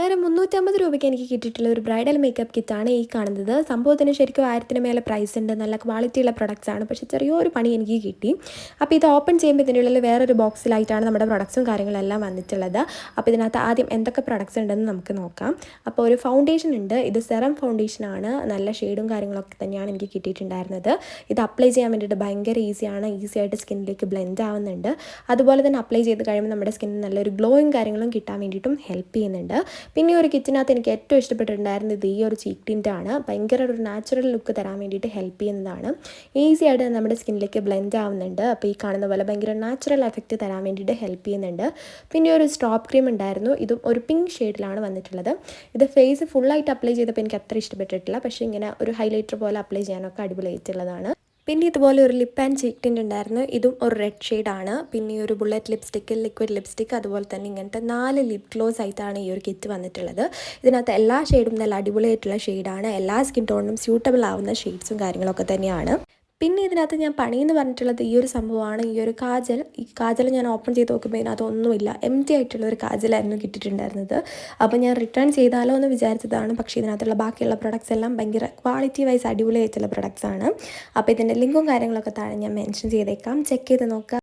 വേറെ മുന്നൂറ്റമ്പത് രൂപയ്ക്ക് എനിക്ക് കിട്ടിയിട്ടുള്ള ഒരു ബ്രൈഡൽ മേക്കപ്പ് കിറ്റാണ് ഈ കാണുന്നത്. സംഭവത്തിന് ശരിക്കും ആയിരത്തിന് മേലെ പ്രൈസ് ഉണ്ട്. നല്ല ക്വാളിറ്റിയുള്ള പ്രൊഡക്ട്സ് ആണ്. പക്ഷേ ചെറിയൊരു പണി എനിക്ക് കിട്ടി. അപ്പോൾ ഇത് ഓപ്പൺ ചെയ്യുമ്പോൾ ഇതിന്റെ ഉള്ളിൽ വേറൊരു ബോക്സിലായിട്ടാണ് നമ്മുടെ പ്രൊഡക്ട്സും കാര്യങ്ങളെല്ലാം വന്നിട്ടുള്ളത്. അപ്പോൾ ഇതിനകത്ത് ആദ്യം എന്തൊക്കെ പ്രൊഡക്ട്സ് ഉണ്ടെന്ന് നമുക്ക് നോക്കാം. അപ്പോൾ ഒരു ഫൗണ്ടേഷൻ ഉണ്ട്. ഇത് സെറം ഫൗണ്ടേഷൻ ആണ്. നല്ല ഷെയ്ഡും കാര്യങ്ങളൊക്കെ തന്നെയാണ് എനിക്ക് കിട്ടിയിട്ടുണ്ടായിരുന്നത്. ഇത് അപ്ലൈ ചെയ്യാൻ വേണ്ടിയിട്ട് ഭയങ്കര ഈസിയാണ് ഈസി ആയിട്ട് സ്കിന്നിലേക്ക് ബ്ലെൻഡ് ആവുന്നുണ്ട്. അതുപോലെ തന്നെ അപ്ലൈ ചെയ്ത് കഴിയുമ്പോൾ നമ്മുടെ സ്കിന്നിന് നല്ലൊരു ഗ്ലോയും കാര്യങ്ങളും കിട്ടാൻ വേണ്ടിയിട്ടും ഹെൽപ്പ് ചെയ്യുന്നുണ്ട്. പിന്നെ ഒരു കിച്ചനകത്ത് എനിക്ക് ഏറ്റവും ഇഷ്ടപ്പെട്ടിട്ടുണ്ടായിരുന്നത് ഈ ഒരു ചീക്ക് ആണ് ഭയങ്കര ഒരു നാച്ചുറൽ ലുക്ക് തരാൻ വേണ്ടിയിട്ട് ഹെൽപ്പ് ചെയ്യുന്നതാണ്. ഈസി ആയിട്ട് നമ്മുടെ സ്കിന്നിലേക്ക് ബ്ലെൻഡ് ആവുന്നുണ്ട്. അപ്പോൾ ഈ കാണുന്ന പോലെ ഭയങ്കര നാച്ചുറൽ എഫക്റ്റ് തരാൻ വേണ്ടിയിട്ട് ഹെൽപ്പ് ചെയ്യുന്നുണ്ട്. പിന്നെ ഒരു സ്റ്റോപ്പ് ക്രീം ഉണ്ടായിരുന്നു. ഇതും ഒരു പിങ്ക് ഷെയ്ഡിലാണ് വന്നിട്ടുള്ളത്. ഇത് ഫേസ് ഫുള്ളായിട്ട് അപ്ലൈ ചെയ്തപ്പോൾ എനിക്ക് അത്ര ഇഷ്ടപ്പെട്ടിട്ടില്ല. പക്ഷേ ഇങ്ങനെ ഒരു ഹൈലൈറ്റർ പോലെ അപ്ലൈ ചെയ്യാനൊക്കെ അടിപൊളിയായിട്ടുള്ളതാണ്. പിന്നെ ഇതുപോലെ ഒരു ലിപ്പ് ആൻഡ് ചീക്ക് ടിന്റ് ഉണ്ടായിരുന്നു. ഇതും ഒരു റെഡ് ഷെയ്ഡാണ് പിന്നെ ഈ ഒരു ബുള്ളറ്റ് ലിപ്സ്റ്റിക്ക് ലിക്വിഡ് ലിപ്സ്റ്റിക്ക് അതുപോലെ തന്നെ ഇങ്ങനത്തെ നാല് ലിപ് ഗ്ലോസ് ആയിട്ടാണ് ഈ ഒരു കിറ്റ് വന്നിട്ടുള്ളത്. ഇതിനകത്ത് എല്ലാ ഷെയ്ഡും നല്ല അടിപൊളിയായിട്ടുള്ള ഷെയ്ഡാണ് എല്ലാ സ്കിൻ ടോണിനും സ്യൂട്ടബിൾ ആവുന്ന ഷെയ്ഡ്സും കാര്യങ്ങളൊക്കെ തന്നെയാണ്. പിന്നെ ഇതിനകത്ത് ഞാൻ പണിയെന്ന് പറഞ്ഞിട്ടുള്ളത് ഈ ഒരു സംഭവമാണ്. ഈ ഒരു കാജൽ ഈ കാജൽ ഞാൻ ഓപ്പൺ ചെയ്ത് നോക്കുമ്പോൾ ഇതിനകത്ത് ഒന്നുമില്ല എം ടി ആയിട്ടുള്ള ഒരു കാജലായിരുന്നു കിട്ടിയിട്ടുണ്ടായിരുന്നത്. അപ്പോൾ ഞാൻ റിട്ടേൺ ചെയ്താലോ എന്ന് വിചാരിച്ചതാണ്. പക്ഷേ ഇതിനകത്തുള്ള ബാക്കിയുള്ള പ്രൊഡക്ട്സ് എല്ലാം ഭയങ്കര ക്വാളിറ്റി വൈസ് അടിപൊളി അടിപൊളിയായിട്ടുള്ള പ്രൊഡക്ട്സ് ആണ്. അപ്പോൾ ഇതിന്റെ ലിങ്കും കാര്യങ്ങളൊക്കെ താഴെ ഞാൻ മെൻഷൻ ചെയ്തേക്കാം. ചെക്ക് ചെയ്ത് നോക്കുക